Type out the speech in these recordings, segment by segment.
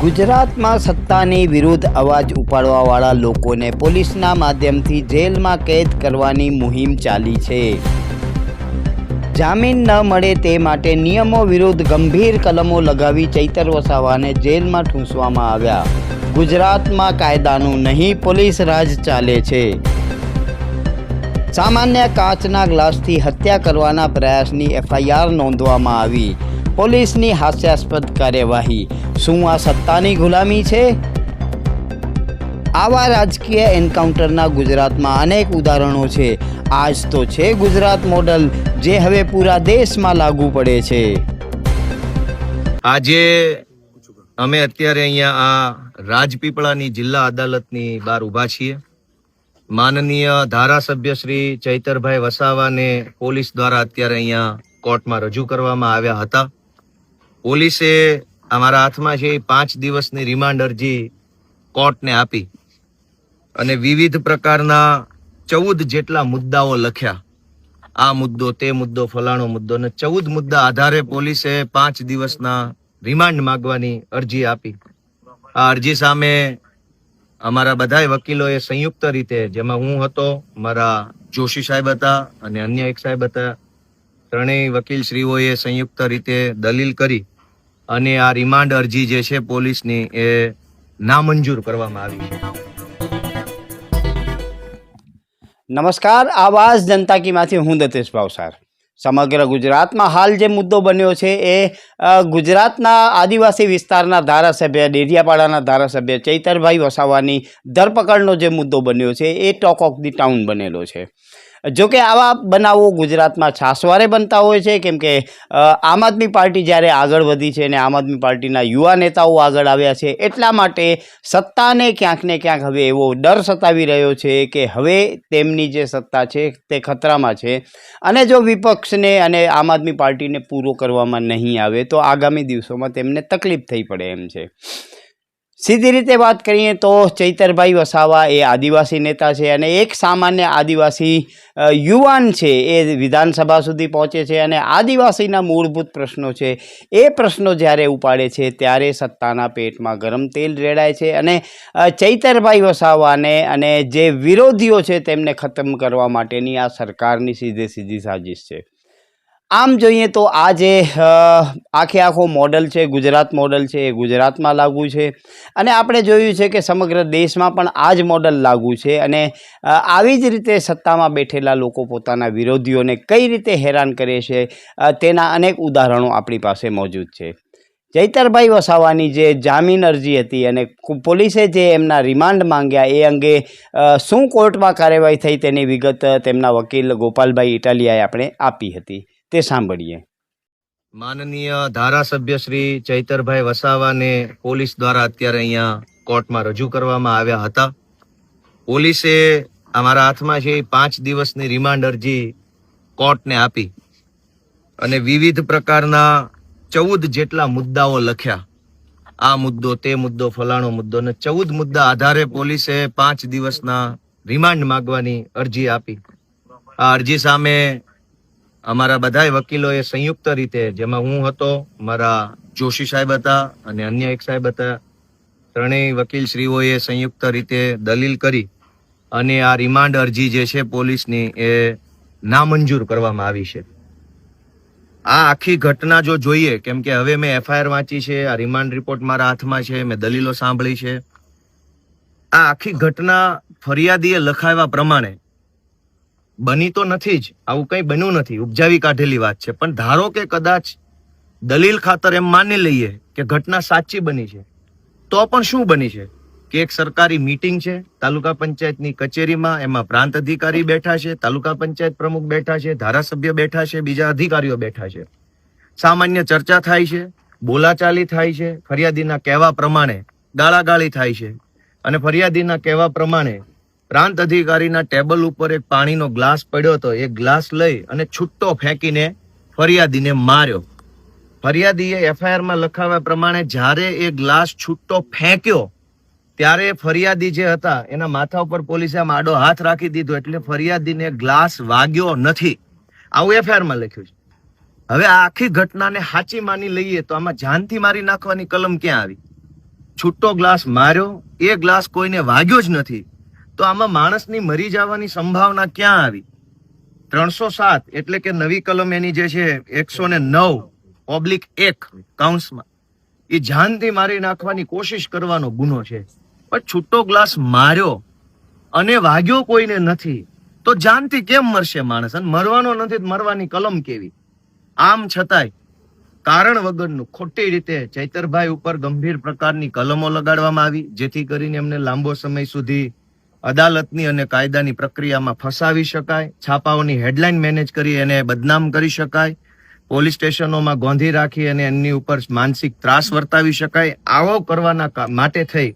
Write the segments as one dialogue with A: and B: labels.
A: ગુજરાતમાં સત્તાની વિરુદ્ધ અવાજ ઉપાડવાવાળા લોકોને પોલીસના માધ્યમથી જેલમાં કેદ કરવાની મુહિમ ચાલી છે. જામીન ન મળે તે માટે નિયમો વિરુદ્ધ ગંભીર કલમો લગાવી ચૈતર વસાવાને જેલમાં ઠૂંસવામાં આવ્યા. ગુજરાતમાં કાયદાનું નહીં, પોલીસ રાજ ચાલે છે. સામાન્ય કાચના ગ્લાસથી હત્યા કરવાના પ્રયાસની એફઆઈઆર નોંધવામાં આવી. પોલીસની હાસ્યાસ્પદ કાર્યવાહી. શું આ સત્તાની ગુલામી છે? આવા રાજકીય એન્કાઉન્ટરના ગુજરાતમાં અનેક ઉદાહરણો છે. આજ તો છે ગુજરાત મોડલ, જે હવે પૂરા દેશમાં લાગુ પડે છે.
B: આજે અમે અત્યારે અહીંયા આ રાજપીપળાની જિલ્લા અદાલતની બહાર ઊભા છીએ. માનનીય ધારાસભ્ય શ્રી ચૈતરભાઈ વસાવાને પોલીસ દ્વારા અત્યારે અહીંયા કોર્ટમાં રજૂ કરવામાં આવ્યા હતા. પોલીસે અમારા હાથમાં છે પાંચ દિવસની રિમાન્ડ અરજી કોર્ટને આપી અને વિવિધ પ્રકારના ચૌદ જેટલા મુદ્દાઓ લખ્યા. આ મુદ્દો, તે મુદ્દો, ફલાણો મુદ્દો ને ચૌદ મુદ્દા આધારે પોલીસે પાંચ દિવસના રિમાન્ડ માંગવાની અરજી આપી. આ અરજી સામે અમારા બધાય વકીલોએ સંયુક્ત રીતે, જેમાં હું હતો, મારા જોશી સાહેબ હતા અને અન્ય એક સાહેબ હતા, ત્રણેય વકીલ શ્રીઓએ સંયુક્ત રીતે દલીલ કરી. અને આ રિમાન્ડ અરજી જે છે પોલીસની એ નામંજૂર કરવામાં આવી છે.
A: નમસ્કાર, આવાજ જનતા કીમાંથી હું દતેશ ભાવસાર. સમગ્ર ગુજરાતમાં હાલ જે મુદ્દો બન્યો છે એ ગુજરાતના આદિવાસી વિસ્તારના ધારાસભ્ય, ડેડિયાપાડાના ધારાસભ્ય ચૈતરભાઈ વસાવાની ધરપકડનો જે મુદ્દો બન્યો છે એ ટોક ઓફ ધી ટાઉન બનેલો છે. જો કે આવા બનાવો ગુજરાતમાં છાસવારે બનતા હોય છે, કેમ કે આમ આદમી પાર્ટી જ્યારે આગળ વધી છે અને આમ આદમી પાર્ટીના યુવા નેતાઓ આગળ આવ્યા છે, એટલા માટે સત્તાને ક્યાંક ને ક્યાંક હવે એવો ડર સતાવી રહ્યો છે કે હવે તેમની જે સત્તા છે તે ખતરામાં છે. અને જો વિપક્ષને અને આમ આદમી પાર્ટીને પૂરો કરવામાં નહીં આવે, તો આગામી દિવસોમાં તેમને તકલીફ થઈ પડે એમ છે. સીધી રીતે વાત કરીએ તો ચૈતરભાઈ વસાવા એ આદિવાસી નેતા છે અને એક સામાન્ય આદિવાસી યુવાન છે એ વિધાનસભા સુધી પહોંચે છે અને આદિવાસીના મૂળભૂત પ્રશ્નો છે. એ પ્રશ્નો જ્યારે ઉપાડે છે ત્યારે સત્તાના પેટમાં ગરમ તેલ રેડાય છે અને ચૈતરભાઈ વસાવાને અને જે વિરોધીઓ છે તેમને ખતમ કરવા માટેની આ સરકારની સીધે સીધી સાજિશ છે. આમ જોઈએ તો આ જે આખે આખો મોડલ છે, ગુજરાત મોડલ છે, એ ગુજરાતમાં લાગુ છે. અને આપણે જોયું છે કે સમગ્ર દેશમાં પણ આ જ મોડલ લાગુ છે અને આવી જ રીતે સત્તામાં બેઠેલા લોકો પોતાના વિરોધીઓને કઈ રીતે હેરાન કરે છે તેના અનેક ઉદાહરણો આપણી પાસે મોજૂદ છે. જૈતરભાઈ વસાવાની જે જામીન અરજી હતી અને પોલીસે જે એમના રિમાન્ડ માંગ્યા એ અંગે શું કોર્ટમાં કાર્યવાહી થઈ તેની વિગત તેમના વકીલ ગોપાલભાઈ ઇટાલિયાએ આપણે આપી હતી. તે સાંભળીએ.
B: માનનીય ધારાસભ્ય શ્રી ચૈતરભાઈ વસાવાને પોલીસ દ્વારા અત્યારે અહીંયા કોર્ટમાં રજૂ કરવામાં આવ્યા હતા. પોલીસે અમારા હાથમાં છે પાંચ દિવસની રિમાન્ડ અરજી કોર્ટને આપી અને વિવિધ પ્રકારના ચૌદ જેટલા મુદ્દાઓ લખ્યા. આ મુદ્દો, તે મુદ્દો, ફલાણો મુદ્દો ને ચૌદ મુદ્દા આધારે પોલીસે પાંચ દિવસના રિમાન્ડ માંગવાની અરજી આપી. આ અરજી સામે અમારા બધાય વકીલોએ સંયુક્ત રીતે, જેમાં હું હતો, મારા જોશી સાહેબ હતા અને અન્ય એક સાહેબ હતા, ત્રણેય વકીલ શ્રીઓએ સંયુક્ત રીતે દલીલ કરી અને આ રિમાન્ડ અરજી જે છે પોલીસની એ નામંજૂર કરવામાં આવી છે. આ આખી ઘટના જો જોઈએ, કેમ કે હવે મેં એફઆઈઆર વાંચી છે, આ રિમાન્ડ રિપોર્ટ મારા હાથમાં છે, મેં દલીલો સાંભળી છે. આ આખી ઘટના ફરિયાદીએ લખાવ્યા પ્રમાણે બની તો નથી જ. આવું કંઈ બન્યું નથી. ઉપજાવી કાઢેલી વાત છે. પણ ધારો કે કદાચ દલીલ ખાતર એમ માની લઈએ કે ઘટના સાચી બની છે, તો પણ શું બની છે? કે એક સરકારી મીટિંગ છે, તાલુકા પંચાયતની કચેરીમાં, એમાં પ્રાંત અધિકારી બેઠા છે, તાલુકા પંચાયત પ્રમુખ બેઠા છે, ધારાસભ્ય બેઠા છે, બીજા અધિકારીઓ બેઠા છે. સામાન્ય ચર્ચા થાય છે, બોલાચાલી થાય છે, ફરિયાદીના કહેવા પ્રમાણે ગાળાગાળી થાય છે. અને ફરિયાદીના કહેવા પ્રમાણે પ્રાંત અધિકારીના ટેબલ ઉપર એક પાણીનો ગ્લાસ પડ્યો હતો. એ ગ્લાસ લઈ અને છૂટ્ટો ફેંકીને ફરિયાદીને માર્યો. ફરિયાદીએ એફઆઈઆરમાં લખાવ્યા પ્રમાણે જ્યારે એ ગ્લાસ છૂટ્ટો ફેંક્યો, ત્યારે ફરિયાદી જે હતા, એના માથા ઉપર પોલીસે આમ આડો હાથ રાખી દીધો એટલે ફરિયાદીને ગ્લાસ વાગ્યો નથી. આવું એફઆઈઆરમાં લખ્યું છે. હવે આ આખી ઘટનાને સાચી માની લઈએ તો આમાં જાનથી મારી નાખવાની કલમ ક્યાં આવી? છૂટો ગ્લાસ માર્યો, એ ગ્લાસ કોઈને વાગ્યો જ નથી. તો આમાં માણસની મરી જવાની સંભાવના ક્યાં આવી? ત્રણસો સાત, એટલે કે નવી કલમ એની જે છે, એકસો ને નવ, ઓબ્લિક એક કાઉન્સમાં એ જાનથી મારી નાખવાની કોશિશ કરવાનો ગુનો છે. પણ છૂટો ગ્લાસ માર્યો અને વાગ્યો કોઈને નથી, તો જાનથી કેમ મરશે માણસ? અને મરવાનો નથી મરવાની કલમ કેવી? આમ છતાંય, કારણ વગરનું ખોટી રીતે ચૈતરભાઈ ઉપર ગંભીર પ્રકારની કલમો લગાડવામાં આવી, જેથી કરીને એમને લાંબો સમય સુધી અદાલતની અને કાયદાની પ્રક્રિયામાં ફસાવી શકાય, છાપાઓની હેડલાઇન મેનેજ કરી એને બદનામ કરી શકાય, પોલીસ સ્ટેશનોમાં ગોંધી રાખી અને એમની ઉપર માનસિક ત્રાસ વર્તાવી શકાય, આવો કરવાના માટે થઈ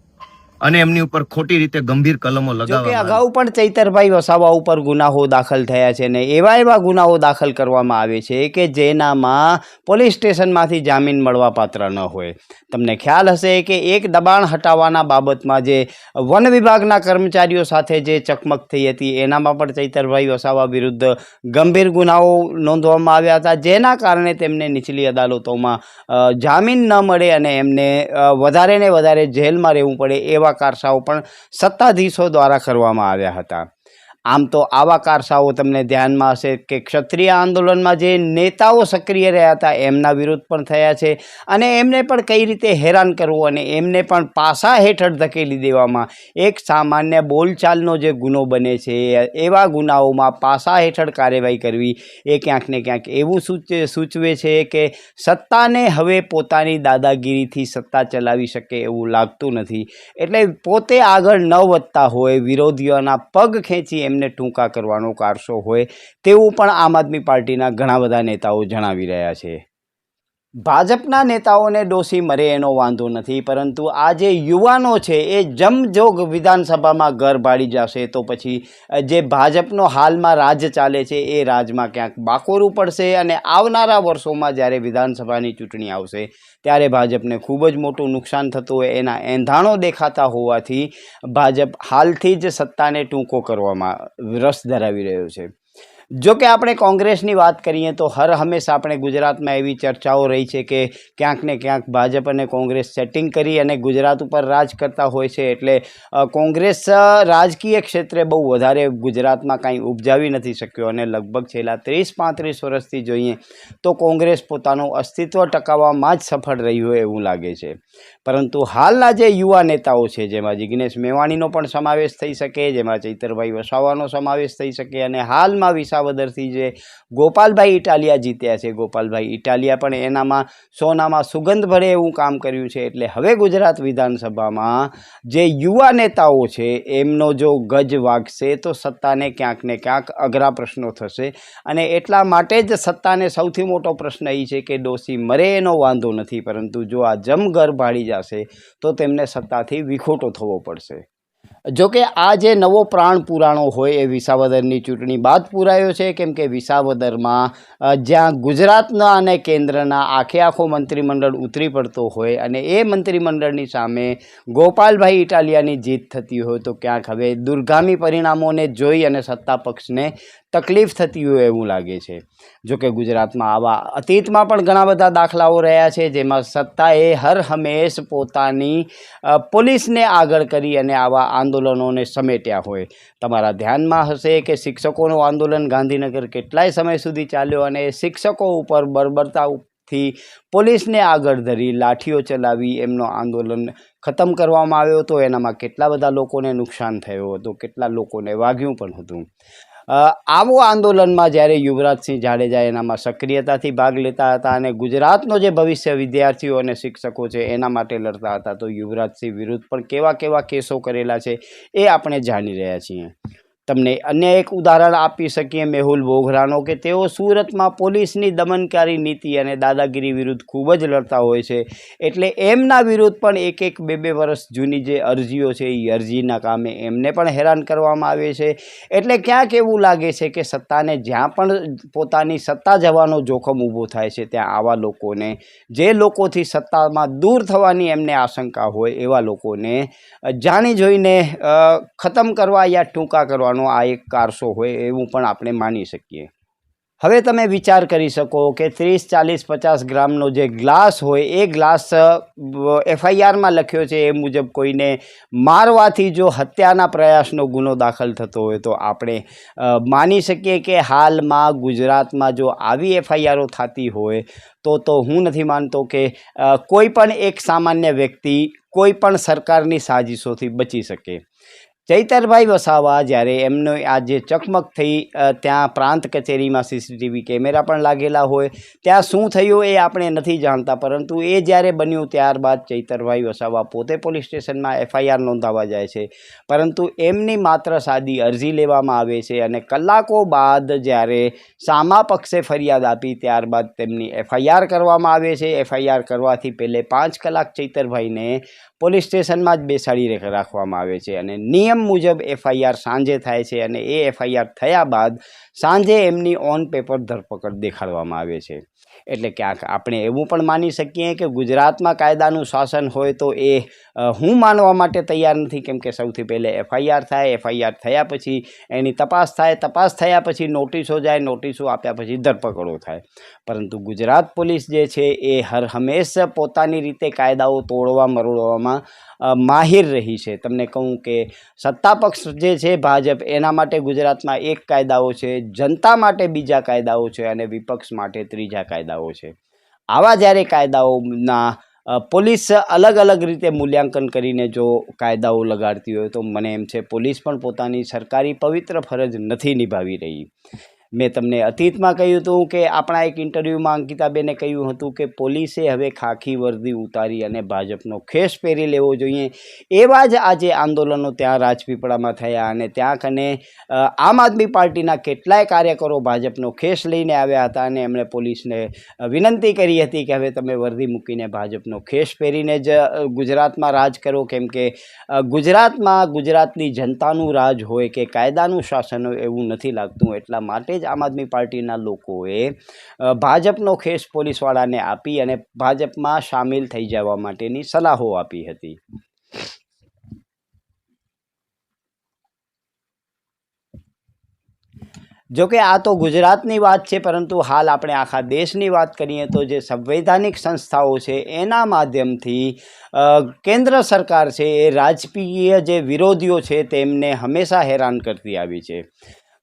B: અને એમની ઉપર ખોટી રીતે ગંભીર કલમો લગાવવામાં
A: અગાઉ પણ ચૈતરભાઈ વસાવા ઉપર ગુનાઓ દાખલ થયા છે ને એવા એવા ગુનાઓ દાખલ કરવામાં આવે છે કે જેનામાં પોલીસ સ્ટેશનમાંથી જામીન મળવા પાત્ર ન હોય. તમને ખ્યાલ હશે કે એક દબાણ હટાવવાના બાબતમાં જે વન વિભાગના કર્મચારીઓ સાથે જે ચકમક થઈ હતી એનામાં પણ ચૈતરભાઈ વસાવા વિરુદ્ધ ગંભીર ગુનાઓ નોંધવામાં આવ્યા હતા જેના કારણે તેમને નીચલી અદાલતોમાં જામીન ન મળે અને એમને વધારે ને વધારે જેલમાં રહેવું પડે એવા કારસાઓ પણ સત્તાધીશો દ્વારા કરવામાં આવ્યા હતા. આમ તો આવા કારસાઓ તમને ધ્યાનમાં હશે કે ક્ષત્રિય આંદોલનમાં જે નેતાઓ સક્રિય રહ્યા હતા, એમના વિરુદ્ધ પણ થયા છે. અને એમને પણ કઈ રીતે હેરાન કરવું અને એમને પણ પાસા હેઠળ ધકેલી દેવામાં એક સામાન્ય બોલચાલનો જે ગુનો બને છે, એવા ગુનાઓમાં પાસા હેઠળ કાર્યવાહી કરવી એ ક્યાંક ને ક્યાંક એવું સૂચ, સૂચવે છે કે સત્તાને હવે પોતાની દાદાગીરીથી સત્તા ચલાવી શકે એવું લાગતું નથી. એટલે પોતે આગળ ન વધતા હોય, વિરોધીઓના પગ ખેંચી એમને ટૂંકા કરવાનો કારસો હોય તેવું પણ આમ આદમી પાર્ટીના ઘણા બધા નેતાઓ જણાવી રહ્યા છે. ભાજપના નેતાઓને ડોસી મરે એનો વાંધો નથી, પરંતુ આ જે યુવાનો છે એ જમજોગ વિધાનસભામાં ઘર ભાડી જશે, તો પછી જે ભાજપનો હાલમાં રાજ ચાલે છે એ રાજમાં ક્યાંક બાકોરું પડશે અને આવનારા વર્ષોમાં જ્યારે વિધાનસભાની ચૂંટણી આવશે, ત્યારે ભાજપને ખૂબ જ મોટું નુકસાન થતું હોય એના એંધાણો દેખાતા હોવાથી ભાજપ હાલથી જ સત્તાને ટૂંકો કરવામાં રસ ધરાવી રહ્યો છે. જો કે આપણે કોંગ્રેસની વાત કરીએ તો હર હંમેશા આપણે ગુજરાતમાં એવી ચર્ચાઓ રહી છે કે ક્યાંક ને ક્યાંક ભાજપ અને કોંગ્રેસ સેટિંગ કરી અને ગુજરાત ઉપર રાજ કરતા હોય છે એટલે કોંગ્રેસ રાજકીય ક્ષેત્રે બહુ વધારે ગુજરાતમાં કાંઈ ઉપજાવી નથી શક્યો અને લગભગ છેલ્લા ત્રીસ, પાંત્રીસ વર્ષથી જોઈએ તો કોંગ્રેસ પોતાનું અસ્તિત્વ ટકાવવામાં જ સફળ રહ્યું હોય એવું લાગે છે. પરંતુ હાલના જે યુવા નેતાઓ છે, જેમાં જિગ્નેશ મેવાણીનો પણ સમાવેશ થઈ શકે, જેમાં ચૈતરભાઈ વસાવાનો સમાવેશ થઈ શકે અને હાલમાં વિસાવદરથી જે ગોપાલભાઈ ઇટાલિયા જીત્યા છે. ગોપાલભાઈ ઇટાલિયા પણ એનામાં સોનામાં સુગંધ ભરે એવું કામ કર્યું છે. એટલે હવે ગુજરાત વિધાનસભામાં જે યુવા નેતાઓ છે, એમનો જો ગજ વાગશે તો સત્તાને ક્યાંક ને ક્યાંક અઘરા પ્રશ્નો થશે. અને એટલા માટે જ સત્તાને સૌથી મોટો પ્રશ્ન એ છે કે ડોસી મરે એનો વાંધો નથી. પરંતુ જો આ જમઘર ભાડી જશે તો તેમને સત્તાથી વિખોટો થવો પડશે. જો કે આ જે નવો પ્રાણ પુરાણો હોય એ વિસાવદરની ચૂંટણી બાદ પુરાયો છે, કેમ કે વિસાવદરમાં જ્યાં ગુજરાતના અને કેન્દ્રના આખે આખો મંત્રીમંડળ ઉતરી પડતો હોય અને એ મંત્રીમંડળની સામે ગોપાલભાઈ ઇટાલિયાની જીત થતી હોય, તો ક્યાંક હવે દુર્ગામી પરિણામોને જોઈ અને સત્તા પક્ષને તકલીફ થતી હોય એવું લાગે છે. જોકે ગુજરાતમાં આવા અતીતમાં પણ ઘણા બધા દાખલાઓ રહ્યા છે, જેમાં સત્તાએ હર હંમેશ પોતાની પોલીસને આગળ કરી અને આવા આંદોલનોને સમેટ્યા હોય. તમારા ધ્યાનમાં હશે કે શિક્ષકોનું આંદોલન ગાંધીનગર કેટલાય સમય સુધી ચાલ્યો અને શિક્ષકો ઉપર બર્બરતાથી પોલીસને આગળ ધરી લાઠીઓ ચલાવી એમનો આંદોલન ખતમ કરવામાં આવ્યો હતો. એનામાં કેટલા બધા લોકોને નુકસાન થયું હતું, કેટલા લોકોને વાગ્યું પણ હતું. આવો આંદોલનમાં જ્યારે યુવરાજસિંહ જાડેજા એનામાં સક્રિયતાથી ભાગ લેતા હતા અને ગુજરાતનો જે ભવિષ્ય વિદ્યાર્થીઓ અને શિક્ષકો છે એના માટે લડતા હતા, તો યુવરાજસિંહ વિરુદ્ધ પણ કેવા કેવા કેસો કરેલા છે એ આપણે જાણી રહ્યા છીએ. તમને અન્ય એક ઉદાહરણ આપી શકીએ મેહુલ બોઘરાનો કે તેઓ સુરતમાં પોલીસની દમનકારી નીતિ અને દાદાગીરી વિરુદ્ધ ખૂબ જ લડતા હોય છે. એટલે એમના વિરુદ્ધ પણ એક એક બે બે વર્ષ જૂની જે અરજીઓ છે એ અરજીના કામે એમને પણ હેરાન કરવામાં આવે છે. એટલે ક્યાંક એવું લાગે છે કે સત્તાને જ્યાં પણ પોતાની સત્તા જવાનો જોખમ ઊભો થાય છે, ત્યાં આવા લોકોને, જે લોકોથી સત્તામાં દૂર થવાની એમને આશંકા હોય એવા લોકોને જાણી જોઈને ખતમ કરવા યા ટૂંકા કરવાનો આ એક કારસો હોય એવું પણ આપણે માની શકીએ. હવે તમે વિચાર કરી શકો કે ત્રીસ, ચાલીસ, પચાસ ગ્રામનો જે ગ્લાસ હોય એ ગ્લાસ એફઆઈઆરમાં લખ્યો છે એ મુજબ કોઈને મારવાથી જો હત્યાના પ્રયાસનો ગુનો દાખલ થતો હોય તો આપણે માની શકીએ કે હાલમાં ગુજરાતમાં જો આવી એફઆઈઆરો થતી હોય તો તો હું નથી માનતો કે કોઈ પણ એક સામાન્ય વ્યક્તિ કોઈ પણ સરકારની સાજિશોથી બચી શકે. ચૈતરભાઈ વસાવા જ્યારે એમનો આ જે ચકમક થઈ ત્યાં પ્રાંત કચેરીમાં સીસીટીવી કેમેરા પણ લાગેલા હોય. ત્યાં શું થયું એ આપણે નથી જાણતા, પરંતુ એ જ્યારે બન્યું ત્યારબાદ ચૈતરભાઈ વસાવા પોતે પોલીસ સ્ટેશનમાં એફઆઈઆર નોંધાવા જાય છે. પરંતુ એમની માત્ર સાદી અરજી લેવામાં આવે છે અને કલાકો બાદ જ્યારે સામા પક્ષે ફરિયાદ આપી ત્યારબાદ તેમની એફઆઈઆર કરવામાં આવે છે. એફઆઈઆર કરવાથી પહેલે પાંચ કલાક ચૈતરભાઈને પોલીસ સ્ટેશનમાં જ બેસાડી રાખ- રાખવામાં આવે છે અને નિયમ મુજબ એફઆઈઆર સાંજે થાય છે અને એ એફઆઈઆર થયા બાદ સાંજે એમની ઓન પેપર ધરપકડ દેખાડવામાં આવે છે. એટલે ક્યાંક આપણે એવું પણ માની શકીએ કે ગુજરાતમાં કાયદાનું શાસન હોય તો એ હું માનવા માટે તૈયાર નથી. કેમ કે સૌથી પહેલે એફઆઈઆર થાય, એફઆઈઆર થયા પછી એની તપાસ થાય. તપાસ થયા પછી નોટિસો જાય, નોટિસો આપ્યા પછી ધરપકડો થાય. પરંતુ ગુજરાત પોલીસ જે છે એ હર હંમેશા પોતાની રીતે કાયદાઓ તોડવા, મરોડવામાં માહિર રહી છે. તમને કહું કે સત્તા પક્ષ જે છે ભાજપ, એના માટે ગુજરાતમાં એક કાયદાઓ છે, જનતા માટે બીજા કાયદાઓ છે અને વિપક્ષ માટે ત્રીજા કાયદાઓ છે. આવા જ્યારે કાયદાઓના પોલીસ અલગ અલગ રીતે મૂલ્યાંકન કરીને જો કાયદાઓ લગાડતી હોય તો મને એમ છે પોલીસ પણ પોતાની સરકારી પવિત્ર ફરજ નથી નિભાવી રહી. મેં તમને અતીતમાં કહ્યું હતું કે આપણા એક ઇન્ટરવ્યૂમાં અંકિતાબેને કહ્યું હતું કે પોલીસે હવે ખાખી વર્દી ઉતારી અને ભાજપનો ખેસ પહેરી લેવો જોઈએ. એવા જ આજે આંદોલનો ત્યાં રાજપીપળામાં થયા અને ત્યાં કને આમ આદમી પાર્ટીના કેટલાય કાર્યકરો ભાજપનો ખેસ લઈને આવ્યા હતા અને એમણે પોલીસને વિનંતી કરી હતી કે હવે તમે વર્દી મૂકીને ભાજપનો ખેસ પહેરીને જ ગુજરાતમાં રાજ કરો. કેમ કે ગુજરાતમાં ગુજરાતની જનતાનું રાજ હોય કે કાયદાનું શાસન હોય એવું નથી લાગતું એટલા માટે જ આમ આદમી પાર્ટીના લોકોએ ભાજપનો ખેસ પોલીસવાળાને આપી અને ભાજપમાં સામેલ થઈ જવા માટેની સલાહો આપી હતી. જોકે આ તો ગુજરાતની વાત છે, પરંતુ હાલ આપણે આખા દેશની વાત કરીએ તો જે સંવૈધાનિક સંસ્થાઓ છે, એના માધ્યમથી કેન્દ્ર સરકાર છે, એ રાજકીય જે વિરોધીઓ છે, તેમને હંમેશા હેરાન કરતી આવી છે.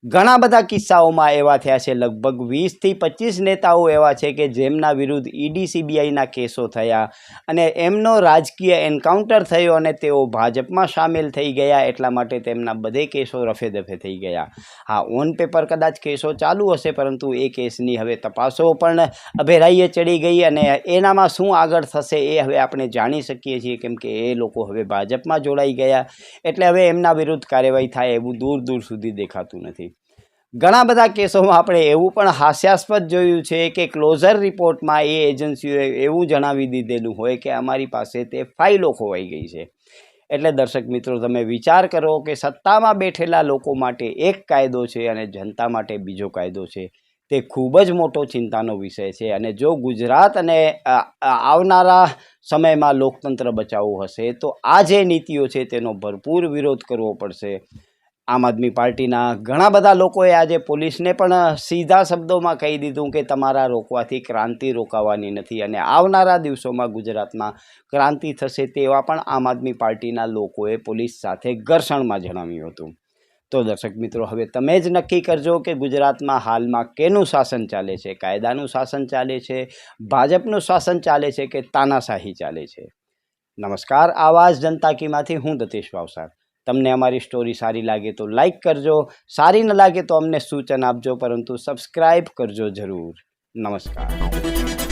A: ઘણા બધા કિસ્સાઓમાં એવા થયા છે. લગભગ વીસથી પચીસ નેતાઓ એવા છે કે જેમના વિરુદ્ધ ઈડી, સીબીઆઈના કેસો થયા અને એમનો રાજકીય એન્કાઉન્ટર થયો અને તેઓ ભાજપમાં સામેલ થઈ ગયા એટલા માટે તેમના બધે કેસો રફે દફે થઈ ગયા. હા, ઓન પેપર કદાચ કેસો ચાલુ હશે, પરંતુ એ કેસની હવે તપાસો પણ અભેરાઈએ ચડી ગઈ અને એનામાં શું આગળ થશે એ હવે આપણે જાણી શકીએ છીએ, કેમ કે એ લોકો હવે ભાજપમાં જોડાઈ ગયા. એટલે હવે એમના વિરુદ્ધ કાર્યવાહી થાય એવું દૂર દૂર સુધી દેખાતું નથી. ઘણા બધા કેસોમાં આપણે એવું પણ હાસ્યાસ્પદ જોયું છે કે ક્લોઝર રિપોર્ટમાં એ એજન્સીઓએ એવું જણાવી દીધેલું હોય કે અમારી પાસે તે ફાઇલો ખોવાઈ ગઈ છે. એટલે દર્શક મિત્રો, તમે વિચાર કરો કે સત્તામાં બેઠેલા લોકો માટે એક કાયદો છે અને જનતા માટે બીજો કાયદો છે. તે ખૂબ જ મોટો ચિંતાનો વિષય છે અને જો ગુજરાત અને આવનારા સમયમાં લોકતંત્ર બચાવવું હશે તો આ જે નીતિઓ છે તેનો ભરપૂર વિરોધ કરવો પડશે. આમ આદમી પાર્ટીના ઘણા બધા લોકોએ આજે પોલીસને પણ સીધા શબ્દોમાં કહી દીધું કે તમારા રોકવાથી ક્રાંતિ રોકાવાની નથી અને આવનારા દિવસોમાં ગુજરાતમાં ક્રાંતિ થશે તેવા પણ આમ આદમી પાર્ટીના લોકોએ પોલીસ સાથે ઘર્ષણમાં જણાવ્યું હતું. તો દર્શક મિત્રો, હવે તમે જ નક્કી કરજો કે ગુજરાતમાં હાલમાં કેનું શાસન ચાલે છે? કાયદાનું શાસન ચાલે છે? ભાજપનું શાસન ચાલે છે કે તાનાશાહી ચાલે છે? નમસ્કાર આવાજ જનતા કીમાંથી હું દતીશ ભાવસાર તમને અમારી સ્ટોરી સારી લાગે તો લાઈક કરજો, સારી ન લાગે તો અમને સૂચન આપજો, પરંતુ સબસ્ક્રાઈબ કરજો જરૂર. નમસ્કાર.